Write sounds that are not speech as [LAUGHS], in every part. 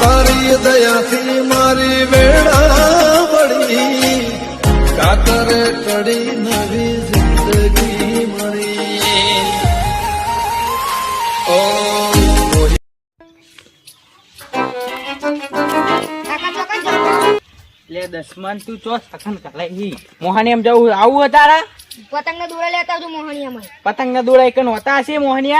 તારી દયાથી મારી વેળા વળી કાતરે કડી નવી જિંદગી મળી. દસમાન તું ચો, સખન કલાઈ મોહની એમ જવું, આવું તારા? પતંગ ના દોરા લેતા આવજો મોહનિયામાં. પતંગ ના દોડા એક હોતા હશે મોહની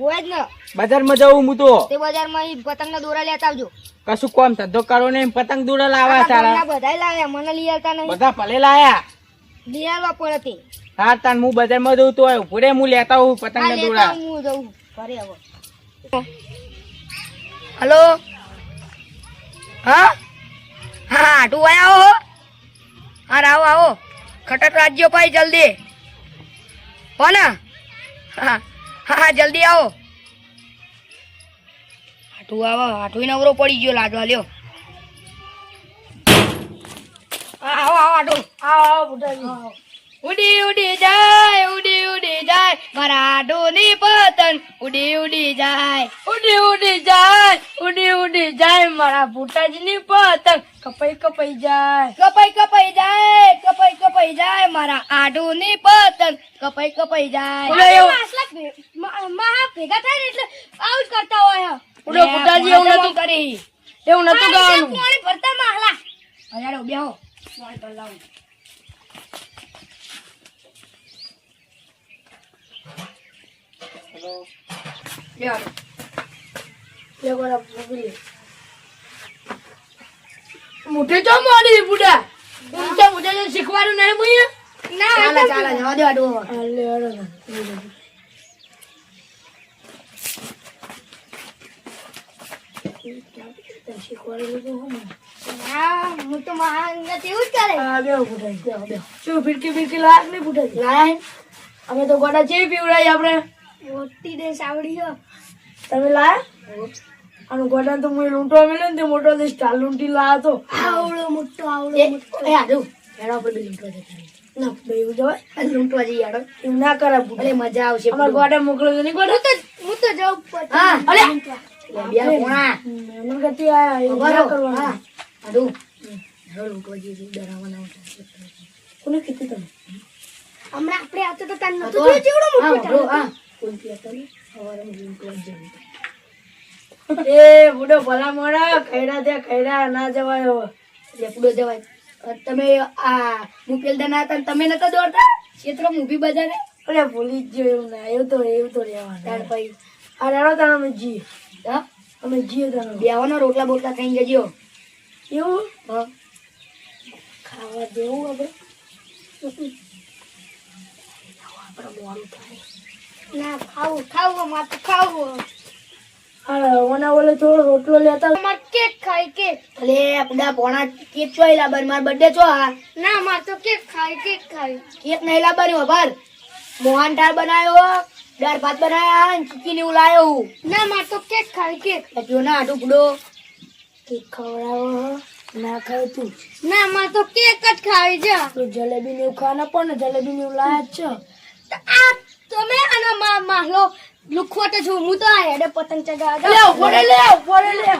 હોય જ ને. બજારમાં જવું હું તો. તે બજારમાં ઈ પતંગ ના દોરા લેતા આવજો. કશું કોમ ધંધો કરો ને પતંગ દોરા લાવા તારા બધા લાવ્યા મને લઈ આવતા નહીં. બધા ભલે લાયા. લઈ આવવા પડે તે. હા તાન હું બજારમાં જઉં તો પૂરે હું લેતા આવું પતંગ હા ના લેતા હું જઉં. ઘરે હવે હલો? હા? હા તું આયા હો. હા આવો આવો. ખટક રાજ્યો ભાઈ, જલ્દી. હો ને હા હા, જલ્દી આવો. હાઠું આવો આટું નવરો પડી ગયો લાજવા લ્યો. આવો આવો આટું આવો આવો, બુઢાજી. ઉડી ઉડી જાય ઉડી ઉડી જાય. મારા ડોની પતંગ ઉડી ઉડી જાય. ઉડી ઉડી જાય ઉડી ઉડી જાય. મારા ભૂટાજીની પતંગ કપાઈ કપાઈ જાય. કપાઈ કપાઈ જાય કપાઈ કપાઈ જાય. મારા આડુની પતંગ કપાઈ કપાઈ જાય. મહા ભેગા થાય ને એટલે આવું જ કરતા હોય ઉડો ભૂટાજી એવું નતું કરી. એવું નતું ગાવાનું. પાણી ભરતા mahલા હજારો બેહો. પાણી ભર લાવું યાર લે ગોળા પકડી મોટે તો મોડી બુડા ઊંચા મોટે શીખવાનું નહીં મુઈએ ના ચાલે ચાલે જવા દે આડો લે આડો હા હું તો મહાન તેવું જ કરે હા બેહો બુડા બેહો. શું ફિરકી ફિરકી લાગ નહીં બુડા લાયા અમે તો ગોડા ચેવી પીવડાય આપણે. મોટી દે સાવડી હો. તમે લાયા? અને ગોડા તો હું લૂંટવા મળ્યો ને તે મોટો દે સ્ટાર લૂંટી લાયા તો. આવડો મોટો આવડો મોટો. એ આડો હેડા પર બી લૂંટવા જતા ના બેવું જવાય લૂંટવા જઈએ આડો એવું ના કરે અરે મજા આવશે અમાર ગોડા મોકલો ને નહીં ગોડા તો હું તો જાઉં હા અલે લે કોણા. મહેમાન ગતિ આયા ઊભા કરવા હા આડો હેડો લૂંટવા જઈએ ડરાવવાના કોને કીધું તમે? હમણાં આપણે આવતો તો તાન નતો જોયો જેવડો મોટો હા. ને સવારે જવું એ બુડો ભલા મોડા ખૈડા ત્યાં ખૈડા ના જવાય. એટલે બુડો જવાય. તમે આ હું પેલદા ના હતા તમે નતા દોડતા? ક્ષેત્ર મૂવી બજારે? અરે ભૂલી જ ગયો એવું ના એવું તો એવું તો રહેવાનું. તાર પછી આ રેડો તાર અમે જી હા? અમે જીએ તાર બેવાનો રોટલા બોટલા ખાઈ જજો. એવું? હા. ખાવા દેવું આપણે? [LAUGHS] આપણે મોડું થાય. ના ખાવું ખાવું અમારે તો ખાવું. ઓના ઓલે થોડો રોટલો લેતા માર કેક ખાય કેક. અલે આપડા પોણા કેક છો લાબર માર બર્થડે છો હા ના માર તો કેક ખાય કેક ખાય. કેક નહીં લાવવાની બાર મોહન બનાવ્યો દાળ ભાત બનાવ્યા અને ચીકી ને માર તો કેક ખાય કેક. જો ના ટુકડો કેક ખવડાવો ના ખાય તું. ના માર તો કેક જ ખાવી છે. તો જલેબી ને એવું ખાવાના પણ જલેબી ને એવું લાયા જ છે. આ તમે આના માં માહલો લુખવટ છું. હું તો આ હેડે પતંગ ચગાવવા લે ઉભરે લે ઉભરે લે.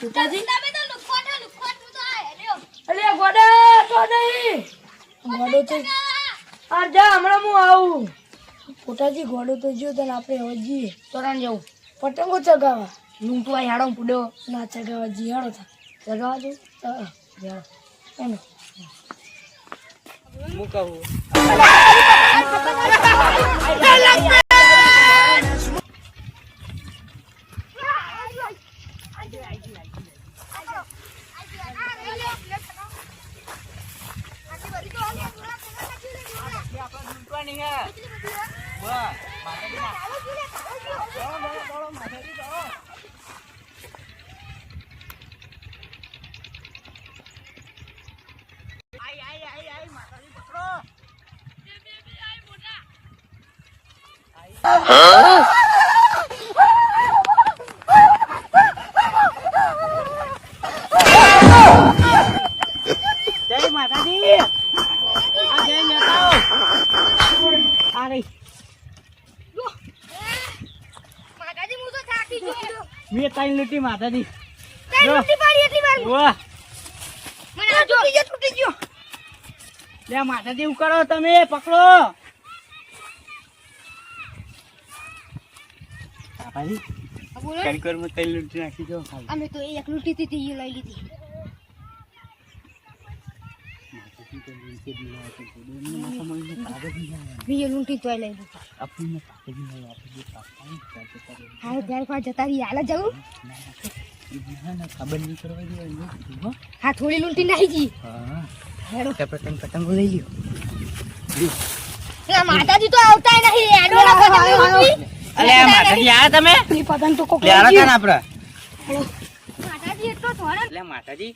પિતાજી. તમે તો લુખવટ લુખવટ હું તો આ હેડે અલે ગોડા તો નહીં. ગોડો તો આ જા હમણાં હું આવું. પોતાજી ગોડો તો જો તને આપણે હવે જઈએ તોરાન જવું. પતંગો ચગાવા લૂંટવા યાડો પૂડો ના ચગાવા જી યાડો થા. ચગાવા જવું હા. એનો હું કહું? જય માતાજી. આ જય આવો. આ રહી. માતાજી હું તો થાકી મેં ત્રણ લૂંટી માતાજી. તઈ લૂંટી પાડી એટલી વાર વાહ. મને આ જો. ગયો તૂટી ગયો લે માતાજી એવું કરો તમે પકડો. બોલો. કણકોરમાં ત્રણ લૂંટી નાખી જો અમે તો એક લૂંટી હતી એ લઈ લીધી. હા થોડી લૂંટી નાખી. પતંગો લઈ લ્યો. માતાજી તો આવતા નહીં. અલે આ માતાજી આ તમે? ની પતંગ તો કોક લે આરા તા ને આપડે. માતાજી એટલો થોડો એટલે માતાજી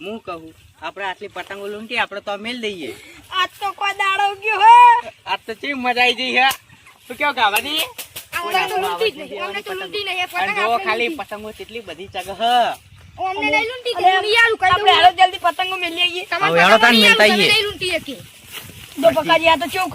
હું કહું આપણે આટલી પતંગો લૂંટી આપણે તો મેલ દઈએ આજ તો કોઈ દાડો ગયો હે. આજ તો ચી મજા આવી જઈ હે? તું કેવો ગાવાની અમને તો લૂંટી જ નહીં તો લૂંટી નહીં એ પતંગ આપણે ખાલી પતંગો કેટલી બધી ચગ હ. અમને નહીં લૂંટી આપણે જલ્દી પતંગો મેલી આવીએ હવે હેડો તાન મેલતા આઈએ. નહીં લૂંટી કે તો તો કેવું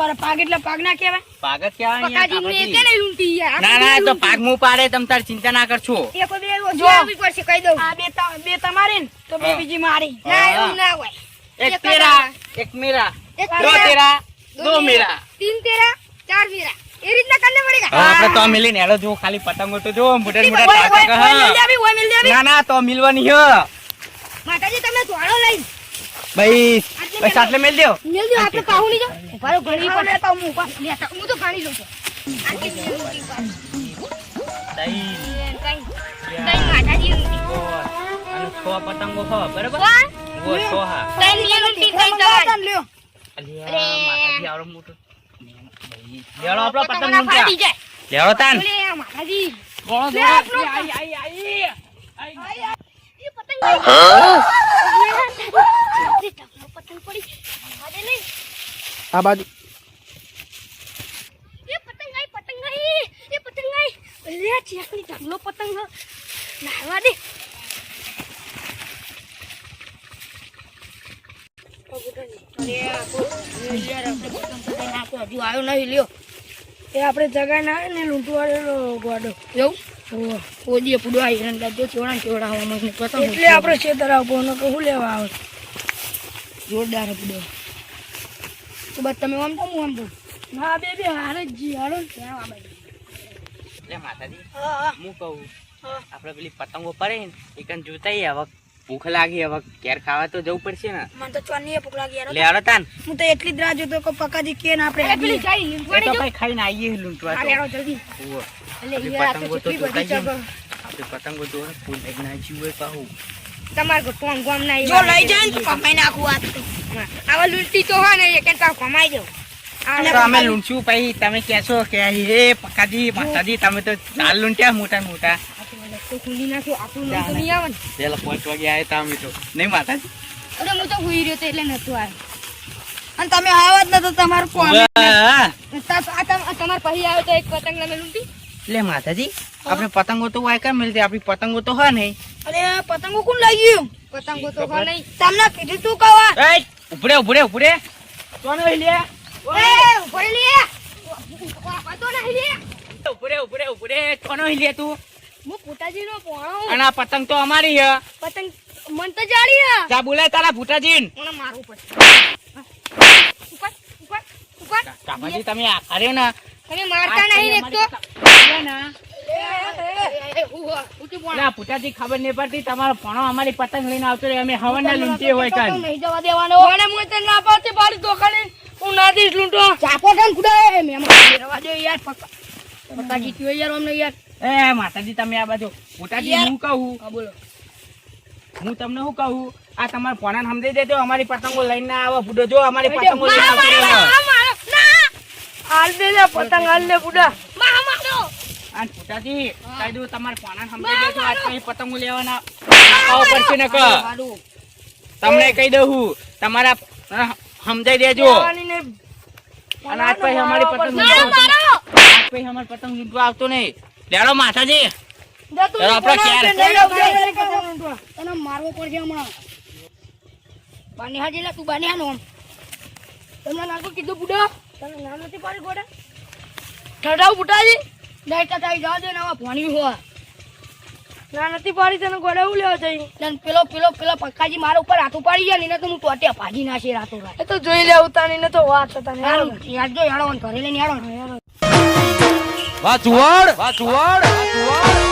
તો મિલીને જો ખાલી પતંગો તો જો મિલવાની માતાજી તમે ભાઈ બસ આટલે મેલ દેવ મેલ દેવ આપણે પાહુ નહીં જો ઉભારો ઘણી પર લેતા હું ઊભા લેતા હું તો ઘણી લઉં છું. આટલી મિલ કઈ કઈ માતાજી. અને છ પતંગો હ બરાબર? કોણ? વો છ હા કઈ મિલ કઈ તમારી લ્યો. અલ્યા માતાજી આવડો મોટો. લેવડો આપણો પતંગ જાય. લેવડો તાન. માતાજી. ગોળો. આપણો- આઈ, આઈ, આઈ. આઈ. પતંગ લઈ. એ ટકલો પતંગ પડી આડે લઈ આ બાજુ. એ પતંગ આઈ પતંગ આઈ એ પતંગ આઈ લે ચેકની ઢગલો પતંગ. હ. દે. એ આપણે જગા ના ને લૂંટવા ગોડો. એવું? ઓજીએ પુડો આવી ને જો ચોડા પતંગ એટલે આપણે છેતર આવો ને કહું લેવા આવે. જોરદાર પુડો. બસ તમે આમ તો હું આમ તો હા બે બે હારે જ જી હાલો. ને ત્યાં આ બાજુ. લે માતાજી હા કહું હા. આપણે પેલી પતંગો પડે ને એકન જોતાઈ હવે ભૂખ લાગી હવે ક્યારે ખાવા તો જવું પડશે ને. મને તો ચોની ભૂખ લાગી યાર લે હાલો તાન. હું તો એટલી જ રાહ જોતો કે પકાજી કે ના આપણે પેલી જાય એ તો કઈ ખાઈને આવીએ લૂંટવા તો. લેડો જલ્દી. એટલે યાર આ તો પતંગો તો કેટલી બધી જ પતંગો તો ફૂલ લઈને હોય પાહું. તમાર કો ટોમ ગોમ ના જો લઈ જાય તો કમાઈ નાખું આ આવા લૂંટી તો હોય ને એક તાર કમાઈ દઉં. અમે લૂંટ્યું પછી તમે કહેશો કે હે પકાજી માતાજી તમે તો ચાલ લૂંટ્યા મોટા મોટા. તો ખુલી નાખ્યો આપણું નામ તો નહીં આવે ને. પેલા પાંચ વાગે આવ્યા તા અમે તો. નહીં માતાજી? અરે હું તો હુઈ રહ્યો તો એટલે નતું આવ્યો. અને તમે આવો જ નતો તમારું કોમ તમાર પછી આવ્યો તો એક પતંગ લમે લૂંટી? એટલે માતાજી આપણે પતંગો તો વાય કેમ મળતી આપણી પતંગો તો હોય નહીં અરે પતંગો કોણ લઈ ગયું? પતંગો તો નહીં તમને કીધું તું કવા એ ઉપડે ઉપડે ઉપડે કોણ હોય લે? એ ઉપડે લે. વાતો નહીં લે. ઉપડે ઉપડે ઉપડે કોણ હોય લે તું? હું પુતાજી નો પોણો અને આ પતંગ તો અમારી હે. પતંગ મન તો જાળી હે. જા બોલાય તારા ભૂટાજી મને મારવું પડશે ઉપર ઉપર ઉપર. કાપાજી તમે આ કર્યો ને. તમે મારતા નહીં એક તો. એટલે આ ભૂટાજી ખબર નહીં પડતી તમારો ભણો અમારી પતંગ લઈને આવતો રહે અમે હવનના લૂંટી હોય કાલ. નહીં જવા દેવાનો. મને હું તને ના પાડતી પાડી દોકાને હું ના દઈશ લૂંટો. ચાપો કાન કુડાય મે માં રવા દો યાર પક્કા. પક્કા જીત્યો યાર અમને યાર. એ માતાજી તમે આ બાજુ. ભૂટાજી હું કહું? હા બોલો. હું તમને શું કહું? આ તમારા પોણા સમજી દેજો અમારી પતંગો લઈને ના આવો બુડો જો અમારી પતંગો લઈને આવતો હાલ દે પતંગ હાલ દે બુડા મા મારો અને ભૂટાજી કહી તમારે તમારા પોણાને સમજાઈ દેજો આજ કઈ પતંગો લેવાના આવો પડશે ને તમને કહી દઉં હું તમારા સમજાઈ દેજો. અને આજ પછી અમારી પતંગ આજ પછી અમારી પતંગ લૂંટવા આવતો નહીં. લેડો માતાજી. આપણે ક્યારે? તને મારવો પડશે હમણાં. બાનિહા જેલા તું બાનિહા નો તમને નાખો કીધું બુડા? તને નામ નથી પાડી ગોડા? ઠડાવ બુટાજી? ડાયટ થાય જવા દે ને આવા ભણી હો ના નથી પાડી તને ગોડા હું લેવા જઈ? પેલો પેલો પેલો પક્કાજી મારા ઉપર હાથ ઉપાડી ગયા ને એને તો હું ટોટે ભાજી નાખી રાતો રાત. એ તો જોઈ લે તાની ને તો વાત તને. યાદ જો યાડો ઘરે લઈને વાહ ચુવાડ વાહ ચુવાડ વાહ ચુવાડ